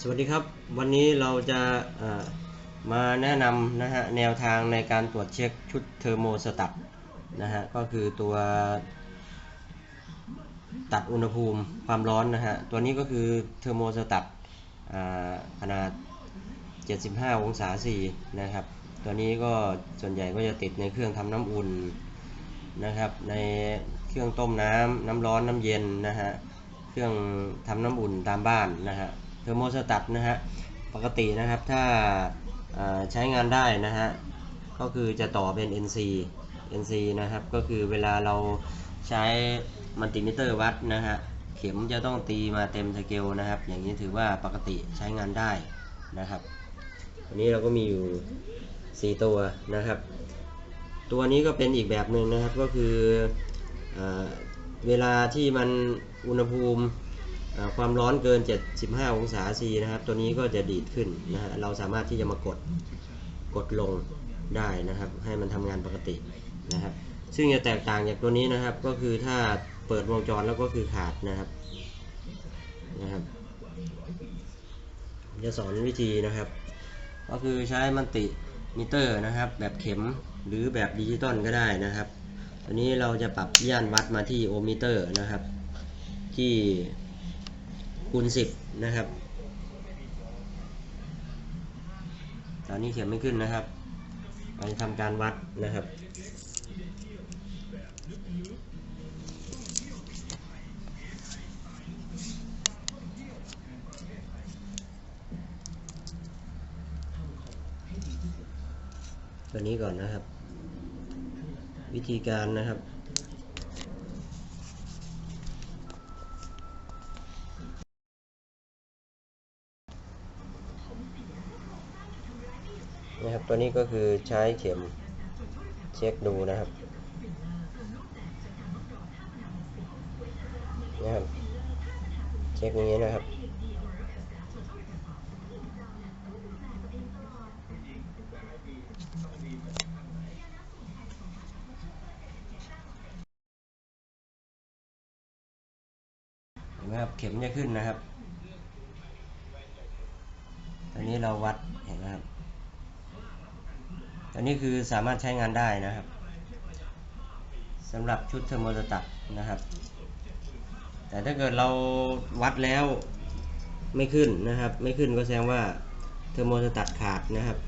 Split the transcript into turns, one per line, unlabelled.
สวัสดีครับ วันนี้เราจะมาแนะนำนะฮะแนวทางในการตรวจเช็คชุดเทอร์โมสตัตนะฮะก็คือตัวตัดอุณหภูมิความร้อนนะฮะตัวนี้ก็คือเทอร์โมสตัตขนาด 75 องศาเซนะครับตัวนี้ก็ส่วนใหญ่ก็จะติดในเครื่องทำน้ำอุ่นนะครับในเครื่องต้มน้ำน้ำร้อนน้ำเย็นนะฮะเครื่องทำน้ำอุ่นตามบ้านนะฮะ เทอร์โมสตัตนะฮะปกตินะครับถ้าาใช้งานได้นะฮะก็คือจะต่อเป็น NC NC นะครับก็คือเวลาเราใช้มัลติมิเตอร์วัดนะฮะเข็มจะต้องตีมาเต็มสเกลนะครับ อย่างนี้ถือว่าปกติใช้งานได้นะครับวันนี้เราก็มีอยู่ 4 ตัวนะครับ ตัวนี้ก็เป็นอีกแบบหนึ่งนะครับก็คืออเวลาที่มันอุณหภูมิ ความร้อนเกิน 75 องศาซีนะครับ ตัวนี้ก็จะดีดขึ้นนะฮะเราสามารถที่จะมากดกดลงได้นะครับ ให้มันทำงานปกตินะครับ ซึ่งจะแตกต่างจากตัวนี้นะครับ ก็คือถ้าเปิดวงจรแล้วก็คือขาดนะครับนะครับจะสอนวิธีนะครับ ก็คือใช้มันติมิเตอร์นะครับ แบบเข็มหรือแบบดิจิตอลก็ได้นะครับอันนี้เราจะปรับย่านวัดมาที่โอห์มมิเตอร์นะครับ ที่ คูณ 10 นะครับ ตอนนี้เขียนไม่ขึ้นนะครับเราจะทำการวัดนะครับ ตัวนี้ก่อนนะครับ วิธีการนะครับ ตัวนี้ก็คือใช้เข็มเช็คดูนะครับนะครับเช็คอย่างนี้นะครับนไหมครับเข็มจะขึ้นนะครับ ตอนนี้เราวัดเห็นไหมครับ อันนี้คือสามารถใช้งานได้นะครับสำหรับชุดเทอร์โมสตัตนะครับ แต่ถ้าเกิดเราวัดแล้วไม่ขึ้นนะครับ ไม่ขึ้นก็แสดงว่าเทอร์โมสตัตขาดนะครับ